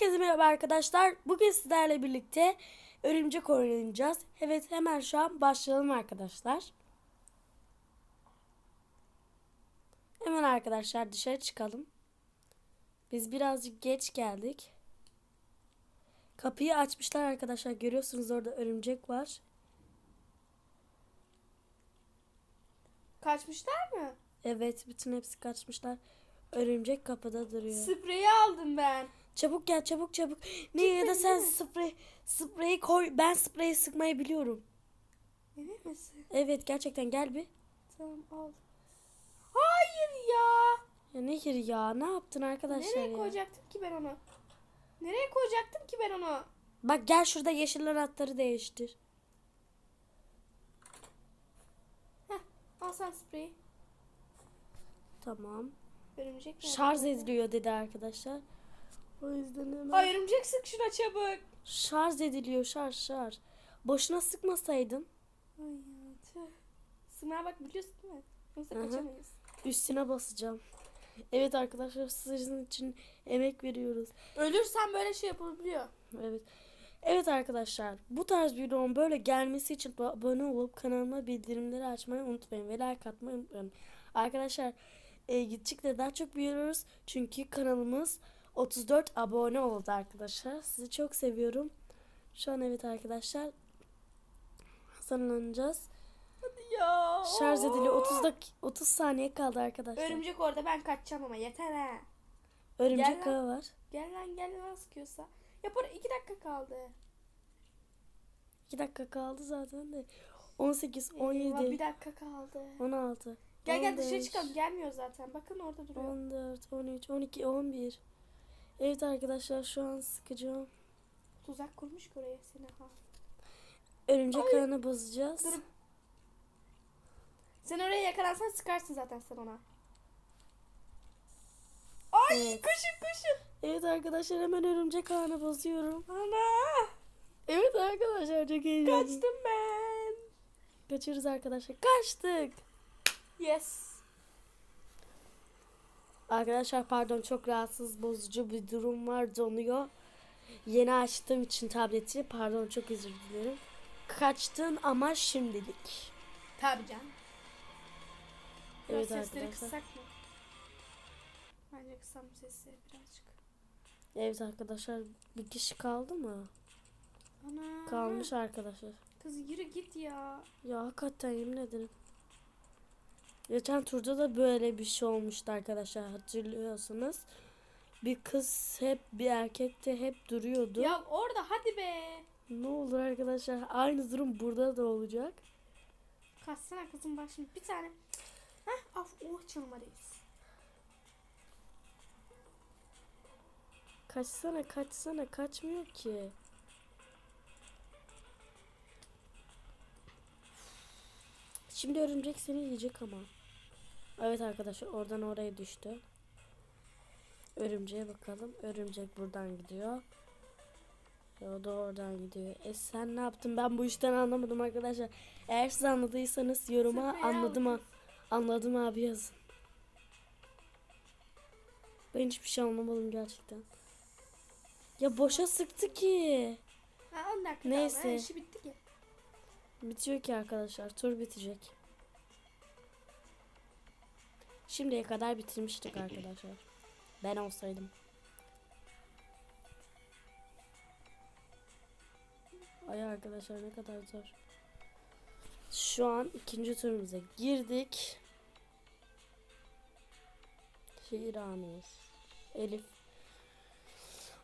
Herkese merhaba arkadaşlar. Bugün sizlerle birlikte örümcek oynayacağız. Evet hemen şu an başlayalım arkadaşlar. Hemen arkadaşlar dışarı çıkalım. Biz birazcık geç geldik. Kapıyı açmışlar arkadaşlar. Görüyorsunuz orada örümcek var. Kaçmışlar mı? Evet bütün hepsi kaçmışlar. Örümcek kapıda duruyor. Spreyi aldım ben. Çabuk gel çabuk çabuk. Ne ya da sen sprey spreyi koy. Ben spreyi sıkmayı biliyorum. Emin misin? Evet gerçekten gel bir. Tamam al. Hayır ya. Ya Nehir ya ne yaptın arkadaşlar Nereye ya? koyacaktım ki ben onu? Nereye koyacaktım ki ben onu? Bak gel şurada yeşil anahtarı değiştir. Heh, al sen spreyi. Tamam. Örümcek nerede? Şarj ediliyor dedi arkadaşlar. O yüzden hemen. Ay örümcek sık şuna çabuk. Şarj ediliyor şarj şarj. Boşuna sıkmasaydın. Ay ya tüh. Bak biliyorsun değil mi? Yoksa hı. kaçamayız. Üstüne basacağım. Evet arkadaşlar sizin için emek veriyoruz. Ölürsen böyle şey yapılabiliyor. Evet. Evet arkadaşlar bu tarz videonun böyle gelmesi için abone olup kanalıma bildirimleri açmayı unutmayın ve like atmayı unutmayın. Arkadaşlar e, gittikçe daha çok büyüyoruz çünkü kanalımız 34 abone oldu arkadaşlar. Sizi çok seviyorum. Şu an evet arkadaşlar hazırlanacağız. Hadi ya. Şarj edili 30 dak 30 saniye kaldı arkadaşlar. Örümcek orada ben kaçacağım ama yeter ha. Örümcek Gel ağı var. Gel lan gel lan sıkıyorsa. Yapar iki dakika kaldı. 2 dakika kaldı zaten de. 18, Eyvah, 17, bir dakika kaldı. 16. Gel gel dışarı 15. çıkalım. Gelmiyor zaten. Bakın orada duruyor. 14, 13, 12, 11. Evet arkadaşlar şu an sıkacağım. Tuzak kurmuş ki oraya seni ha. Örümcek ağını bozacağız. Dur. Sen oraya yakalansan sıkarsın zaten sen ona. Ay Evet. koşun koşun. Evet arkadaşlar hemen örümcek ağını bozuyorum. Ana. Evet arkadaşlar çok heyecanlı. Kaçtım ben. Kaçıyoruz arkadaşlar. Kaçtık. Yes. Arkadaşlar pardon çok rahatsız bozucu bir durum var donuyor. Yeni açtığım için tableti pardon çok özür dilerim. Kaçtın ama şimdilik. Tabii can. Biraz Evet sesleri arkadaşlar. kıssak mı? Bence kısam sesleri birazcık. Evet arkadaşlar bir kişi kaldı mı? Ana. Kalmış arkadaşlar. Kız yürü git ya. Ya hakikaten yemin ederim. Geçen turda da böyle bir şey olmuştu arkadaşlar hatırlıyorsanız. Bir kız hep bir erkek de hep duruyordu. Ya orada hadi be. Ne olur arkadaşlar aynı durum burada da olacak. Kaçsana kızım bak şimdi bir tane. Heh af oh çalmalıyız. Kaçsana kaçsana kaçmıyor ki. Şimdi örümcek seni yiyecek ama. Evet arkadaşlar oradan oraya düştü. Örümceğe bakalım. Örümcek buradan gidiyor. O da oradan gidiyor. E sen ne yaptın? Ben bu işten anlamadım arkadaşlar. Eğer siz anladıysanız yoruma anladım ha. Anladım abi yazın. Ben hiçbir şey anlamadım gerçekten. Ya boşa sıktı ki. Ha 10 dakika Neyse. kaldı. Ha, işi bitti ki. Bitiyor ki arkadaşlar. Tur bitecek. Şimdiye kadar bitirmiştik arkadaşlar. Ben olsaydım. Ay arkadaşlar ne kadar zor. Şu an ikinci turumuza girdik. Şehir Amir. Elif.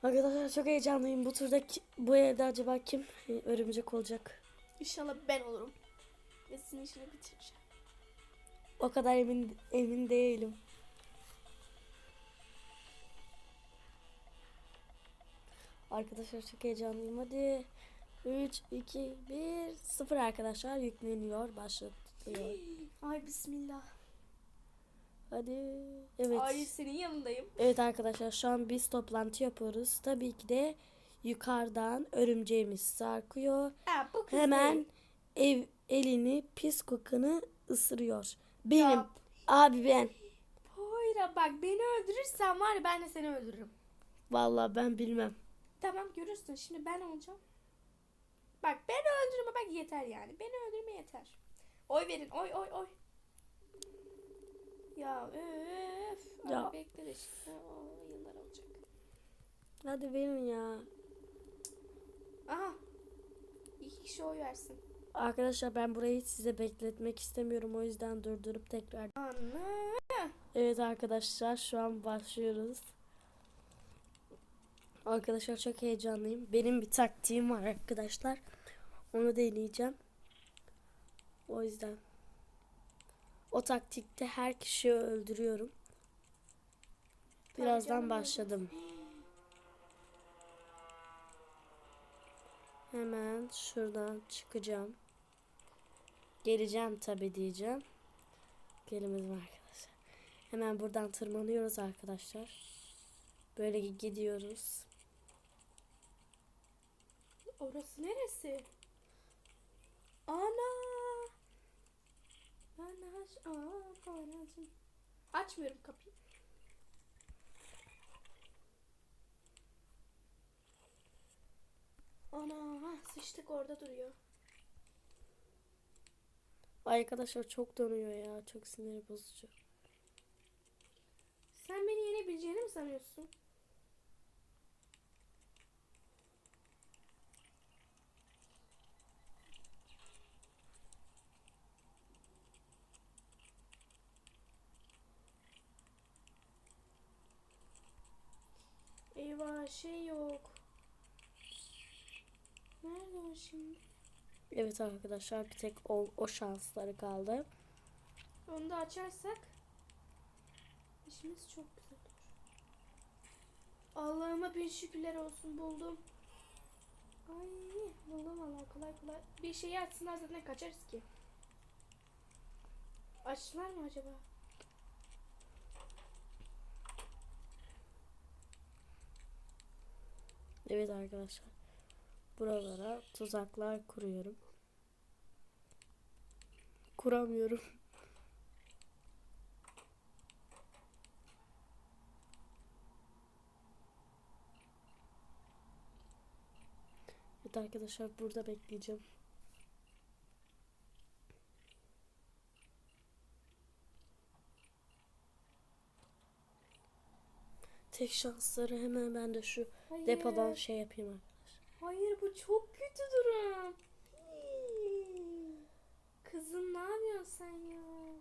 Arkadaşlar çok heyecanlıyım. Bu turda bu evde acaba kim e, örümcek olacak? İnşallah ben olurum. Ve sizin işini bitireceğim. O kadar emin emin değilim. Arkadaşlar çok heyecanlıyım. Hadi. 3, 2, 1, 0 arkadaşlar yükleniyor. Başlatıyor. Ay bismillah. Hadi. Evet. Ay senin yanındayım. Evet arkadaşlar şu an biz toplantı yapıyoruz. Tabii ki de yukarıdan örümceğimiz sarkıyor. Ha bu kız Hemen değil. ev elini pis kokanı ısırıyor. Benim. Ya. Abi ben. Poyra bak beni öldürürsen var ya ben de seni öldürürüm. Vallahi ben bilmem. Tamam görürsün. Şimdi ben olacağım. Bak beni öldürme bak yeter yani. Beni öldürme yeter. Oy verin. Oy oy oy. Ya öf. Ya. Abi bekle de işte. O, yıllar olacak. Hadi verin ya. Aha. İki kişi oy versin. Arkadaşlar ben burayı size bekletmek istemiyorum. O yüzden durdurup tekrar. Anne. Evet arkadaşlar şu an başlıyoruz. Arkadaşlar çok heyecanlıyım. Benim bir taktiğim var arkadaşlar. Onu deneyeceğim. O yüzden. O taktikte her kişiyi öldürüyorum. Birazdan başladım. Hemen şuradan çıkacağım. Geleceğim tabi diyeceğim. Gelimiz var arkadaşlar. Hemen buradan tırmanıyoruz arkadaşlar. Böyle gidiyoruz. Orası neresi? Ana. Ana. Aa, anacığım. Açmıyorum kapıyı. Ana sıçtık orada duruyor. Arkadaşlar çok donuyor ya. Çok sinir bozucu. Sen beni yenebileceğini mi sanıyorsun? Eyvah şey yok. Nerede o şimdi? Evet arkadaşlar bir tek o, o şansları kaldı. Onu da açarsak işimiz çok güzel olur. Allah'ıma bin şükürler olsun buldum. Ay buldum valla kolay kolay. Bir şeyi açsınlar zaten kaçarız ki. Açtılar mı acaba? Evet arkadaşlar. Buralara tuzaklar kuruyorum. Kuramıyorum. Evet arkadaşlar burada bekleyeceğim. Tek şansları hemen ben de şu Hayır. depodan şey yapayım. Hayır bu çok kötü durum. Kızım ne yapıyorsun sen ya?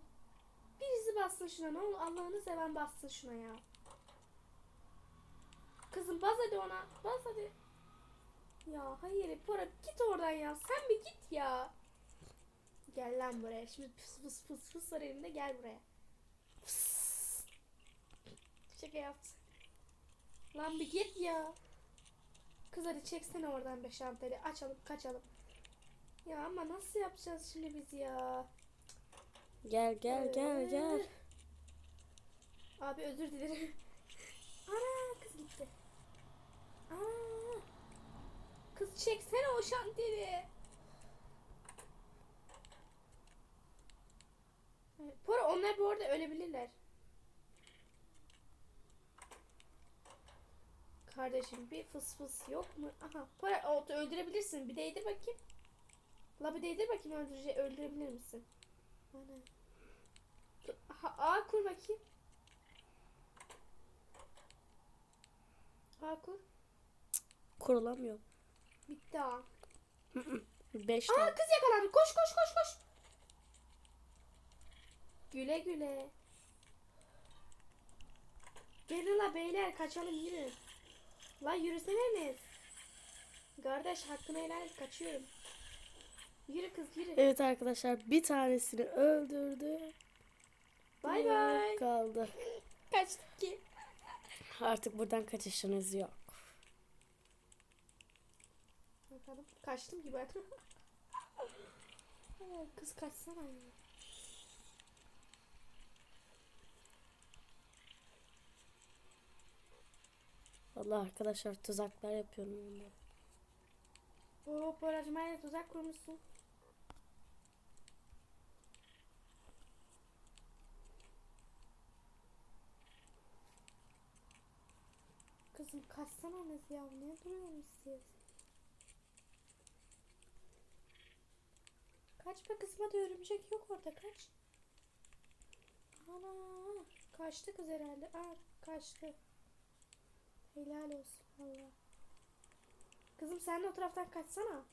Birisi bassın şuna ne olur Allah'ını seven bassın şuna ya. Kızım bas hadi ona. Bas hadi. Ya hayır Pora git oradan ya. Sen bir git ya. Gel lan buraya. Şimdi pıs pıs pıs pıs var elimde gel buraya. Pıs. Şaka yaptım. Lan bir git ya. Kız hadi çeksene oradan beş anteni. Açalım kaçalım. Ya ama nasıl yapacağız şimdi biz ya? Gel gel gel gel. Abi özür dilerim. Ana kız gitti. Aa, kız çeksene o şantiyeli. Evet, Pora onlar bu arada ölebilirler. Kardeşim bir fıs fıs yok mu? Aha Pora o, öldürebilirsin. Bir değdir bakayım. La bir değdir bakayım öldürece öldürebilir misin? Ana. Aha, A kur bakayım. A kur. Kurulamıyor. Bitti A. 5 Aa tane. kız yakalandı. Koş koş koş koş. Güle güle. Gelin la beyler kaçalım yürü. La yürüseniz. Kardeş hakkını helal et kaçıyorum. Yürü kız yürü. Evet arkadaşlar bir tanesini öldürdü. Bay bay. Kaldı. Kaçtık ki. Artık buradan kaçışınız yok. Bakalım. Kaçtım gibi. Kız kaçsana ya. Vallahi arkadaşlar tuzaklar yapıyorum onlara. Oo Poracımayla tuzak kurmuşsun. Kız kızım kaçsanız ya ne duruyorsunuz siz? Kaç be kızım hadi örümcek yok orada kaç. Ana kaçtı kız herhalde. Aa kaçtı. Helal olsun valla. Kızım sen de o taraftan kaçsana.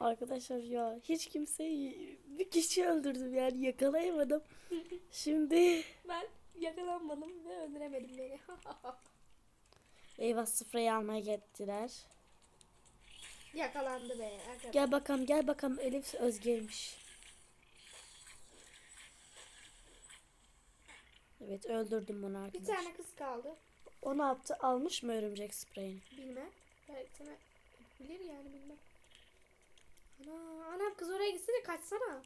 Arkadaşlar ya hiç kimseyi bir kişi öldürdüm yani yakalayamadım. Şimdi Ben yakalanmadım ve öldüremedim beni. eyvah sprayı almaya gittiler. Yakalandı be. arkadaş. Gel bakalım gel bakalım Elif Özge'ymiş. Evet öldürdüm bunu Bir arkadaşlar. tane kız kaldı. O ne yaptı? Almış mı örümcek spreyini? Bilmem. Belki sana bilir yani bilmem. Ana, anam kız oraya gitsin de kaçsana.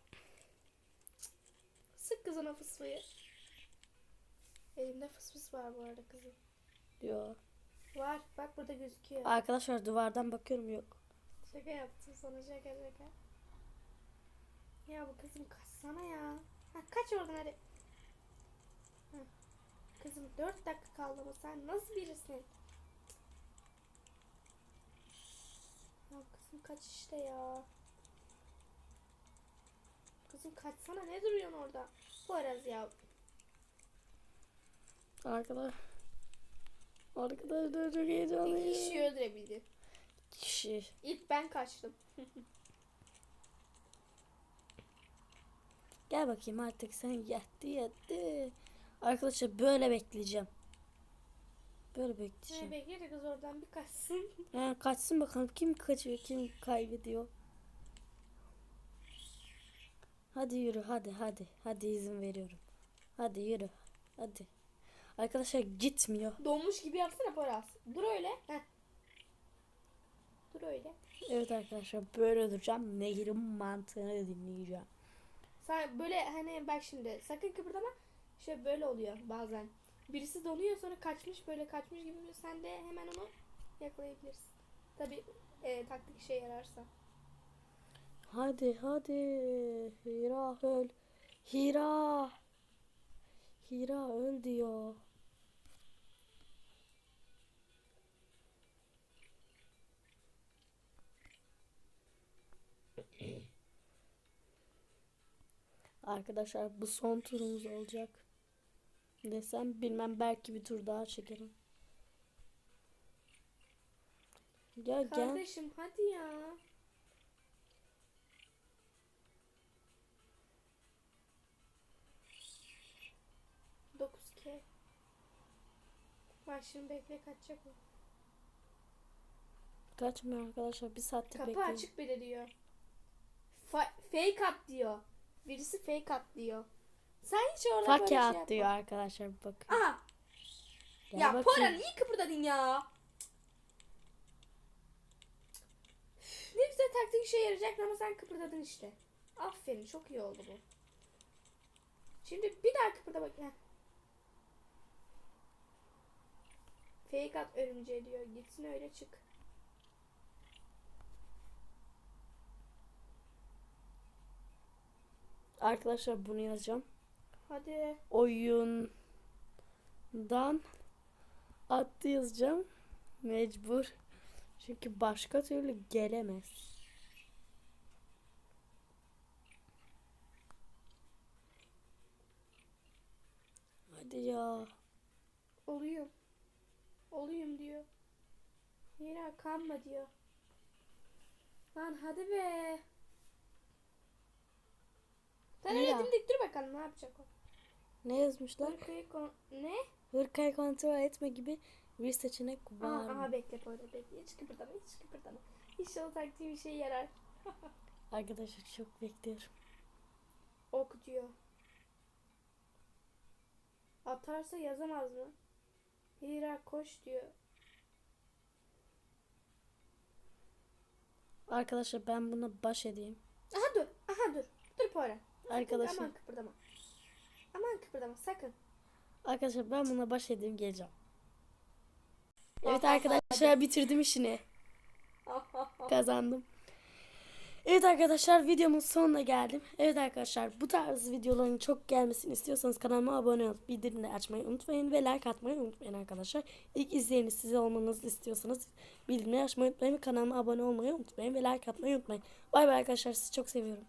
Sık kızına fısfıyı. Elimde fıs fıs var bu arada kızım. Diyor. Var. Bak burada gözüküyor. Arkadaşlar duvardan bakıyorum yok. Şaka yaptım sana şaka şaka. Ya bu kızım kaçsana ya. Ha, kaç oradan hadi. Kızım 4 dakika kaldı ama sen nasıl birisin? Ya kızım kaç işte ya. Kızım kaçsana ne duruyorsun orada? Poyraz ya. Arkadaş. Arkadaşlar çok İki heyecanlıyım. kişiyi öldürebildin. Kişi. İlk ben kaçtım. Gel bakayım artık sen yetti yetti. Arkadaşlar böyle bekleyeceğim. Böyle bekleyeceğim. bekle de kız oradan bir kaçsın. Yani kaçsın bakalım kim kaçıyor kim kaybediyor. Hadi yürü hadi hadi. Hadi izin veriyorum. Hadi yürü. Hadi. Arkadaşlar gitmiyor. Donmuş gibi yapsana Poyraz. Dur öyle. Heh. Dur öyle. Evet arkadaşlar böyle duracağım. Nehrin mantığını dinleyeceğim. Sen böyle hani bak şimdi sakın kıpırdama. Şöyle böyle oluyor bazen. Birisi donuyor sonra kaçmış böyle kaçmış gibi sen de hemen onu yakalayabilirsin. Tabi e, taktik işe yararsa. Hadi hadi. Hira öl. Hira. Hira öl diyor. Arkadaşlar bu son turumuz olacak. Desem bilmem belki bir tur daha çekerim. Gel gel. Kardeşim hadi ya. Dokuz K. Bak şimdi bekle kaçacak o. Kaçmıyor arkadaşlar. Bir saattir Kapı bekliyorum. açık bile diyor. Fa- fake at diyor. Birisi fake at diyor. Sen hiç orada böyle Fake şey yapma. diyor arkadaşlar bakın. Aha. Gel ya bakayım. Pora niye kıpırdadın ya? Ne güzel taktik işe yarayacak ama sen kıpırdadın işte. Aferin çok iyi oldu bu. Şimdi bir daha kıpırda bak. Heh. Fake at örümceği diyor. Gitsin öyle çık. Arkadaşlar bunu yazacağım. Hadi. Oyundan attı yazacağım. Mecbur. Çünkü başka türlü gelemez. Hadi ya. Oluyum. Oluyum diyor. Mira kanma diyor. Lan hadi be. Sen öyle dimdik dur bakalım ne yapacak o. Ne yazmışlar? Hırkayı kon... Ne? Hırkayı kontrol etme gibi bir seçenek var Aha, mı? aha bekle böyle bekle. Hiç kıpırdama hiç kıpırdama. İnşallah taktiği bir şey yarar. Arkadaşlar çok bekliyorum. Ok diyor. Atarsa yazamaz mı? Hira koş diyor. Arkadaşlar ben buna baş edeyim. Aha dur. Aha dur. Dur. Sakın Arkadaşlar. Aman kıpırdama. Aman kıpırdama sakın. Arkadaşlar ben buna baş edeyim geleceğim. Evet arkadaşlar bitirdim işini. Kazandım. Evet arkadaşlar videomun sonuna geldim. Evet arkadaşlar bu tarz videoların çok gelmesini istiyorsanız kanalıma abone olup bildirimleri açmayı unutmayın ve like atmayı unutmayın arkadaşlar. İlk izleyeniz size olmanızı istiyorsanız bildirimleri açmayı unutmayın ve kanalıma abone olmayı unutmayın ve like atmayı unutmayın. Bay bay arkadaşlar sizi çok seviyorum.